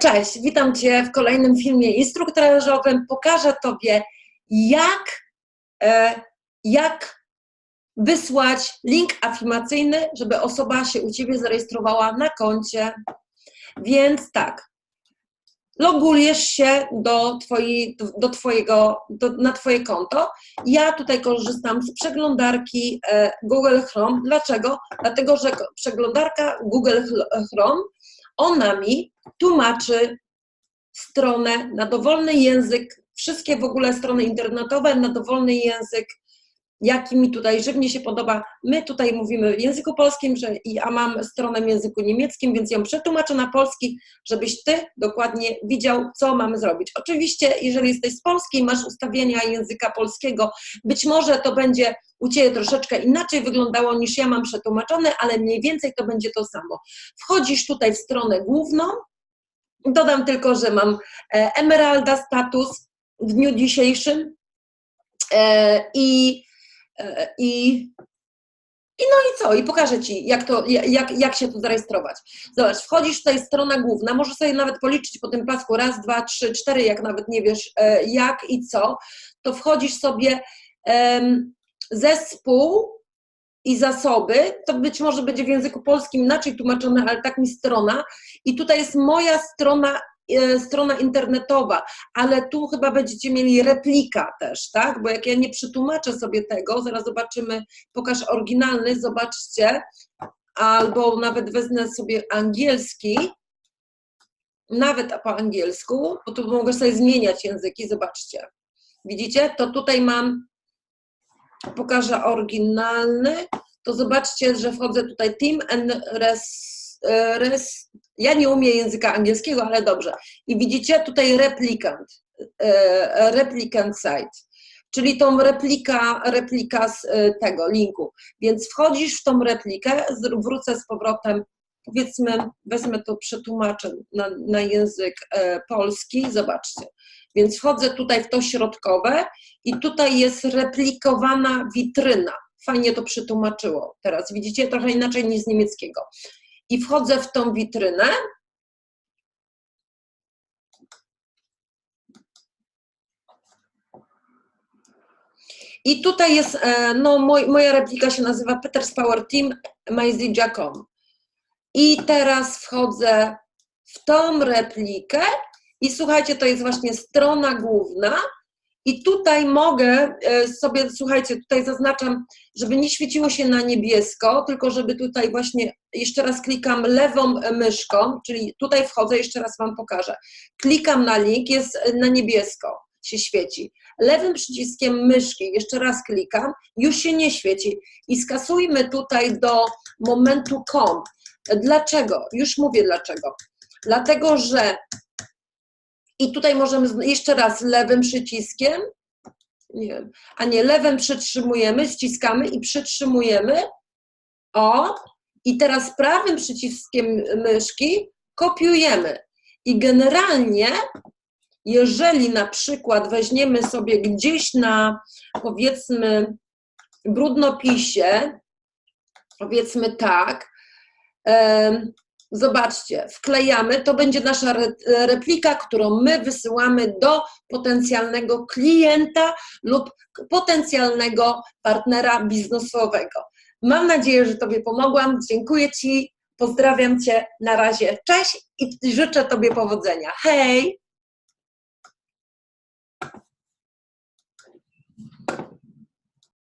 Cześć, witam Cię w kolejnym filmie instruktażowym. Pokażę Tobie, jak, e, jak wysłać link afirmacyjny, żeby osoba się u Ciebie zarejestrowała na koncie. Więc tak, logujesz się do, twojej, do Twojego, do, na Twoje konto. Ja tutaj korzystam z przeglądarki e, Google Chrome. Dlaczego? Dlatego, że przeglądarka Google Chrome ona mi tłumaczy stronę na dowolny język, wszystkie w ogóle strony internetowe na dowolny język, jaki mi tutaj żywnie się podoba. My tutaj mówimy w języku polskim, że ja mam stronę w języku niemieckim, więc ją przetłumaczę na polski, żebyś ty dokładnie widział, co mamy zrobić. Oczywiście, jeżeli jesteś z Polski i masz ustawienia języka polskiego, być może to będzie u Ciebie troszeczkę inaczej wyglądało niż ja mam przetłumaczone, ale mniej więcej to będzie to samo. Wchodzisz tutaj w stronę główną, dodam tylko, że mam e, Emeralda status w dniu dzisiejszym e, i, i i no i co? I pokażę Ci, jak, to, jak, jak się tu zarejestrować. Zobacz, wchodzisz tutaj, strona główna, możesz sobie nawet policzyć po tym pasku raz, dwa, trzy, cztery, jak nawet nie wiesz jak i co, to wchodzisz sobie zespół i zasoby, to być może będzie w języku polskim inaczej tłumaczone, ale tak mi strona. I tutaj jest moja strona, e, strona internetowa, ale tu chyba będziecie mieli replika też, tak? Bo jak ja nie przetłumaczę sobie tego, zaraz zobaczymy, pokaż oryginalny, zobaczcie, albo nawet wezmę sobie angielski, nawet po angielsku, bo tu mogę sobie zmieniać języki, zobaczcie. Widzicie? To tutaj mam pokażę oryginalny, to zobaczcie, że wchodzę tutaj team and res, e, res ja nie umiem języka angielskiego, ale dobrze. I widzicie tutaj replikant, e, replikant site, czyli tą replika, replika z e, tego linku. Więc wchodzisz w tą replikę, wrócę z powrotem, powiedzmy, wezmę to, przetłumaczę na, na język polski, zobaczcie. Więc wchodzę tutaj w to środkowe i tutaj jest replikowana witryna. Fajnie to przetłumaczyło teraz. Widzicie, trochę inaczej niż z niemieckiego. I wchodzę w tą witrynę. I tutaj jest, e, no moj, moja replika się nazywa Peters Power Team MyZja.com. I teraz wchodzę w tą replikę i słuchajcie, to jest właśnie strona główna. I tutaj mogę e, sobie, słuchajcie, tutaj zaznaczam, żeby nie świeciło się na niebiesko, tylko żeby tutaj właśnie, jeszcze raz klikam lewą myszką, czyli tutaj wchodzę, jeszcze raz Wam pokażę. Klikam na link, jest na niebiesko, się świeci. Lewym przyciskiem myszki, jeszcze raz klikam, już się nie świeci. I skasujmy tutaj do momentu com. Dlaczego? Już mówię dlaczego. Dlatego, że i tutaj możemy jeszcze raz lewym przyciskiem, nie a nie, lewym przytrzymujemy, ściskamy i przytrzymujemy. O, i teraz prawym przyciskiem myszki kopiujemy. I generalnie, jeżeli na przykład weźmiemy sobie gdzieś na, powiedzmy, brudnopisie, powiedzmy tak, Zobaczcie, wklejamy, to będzie nasza replika, którą my wysyłamy do potencjalnego klienta lub potencjalnego partnera biznesowego. Mam nadzieję, że Tobie pomogłam. Dziękuję Ci, pozdrawiam Cię, na razie, cześć i życzę Tobie powodzenia. Hej!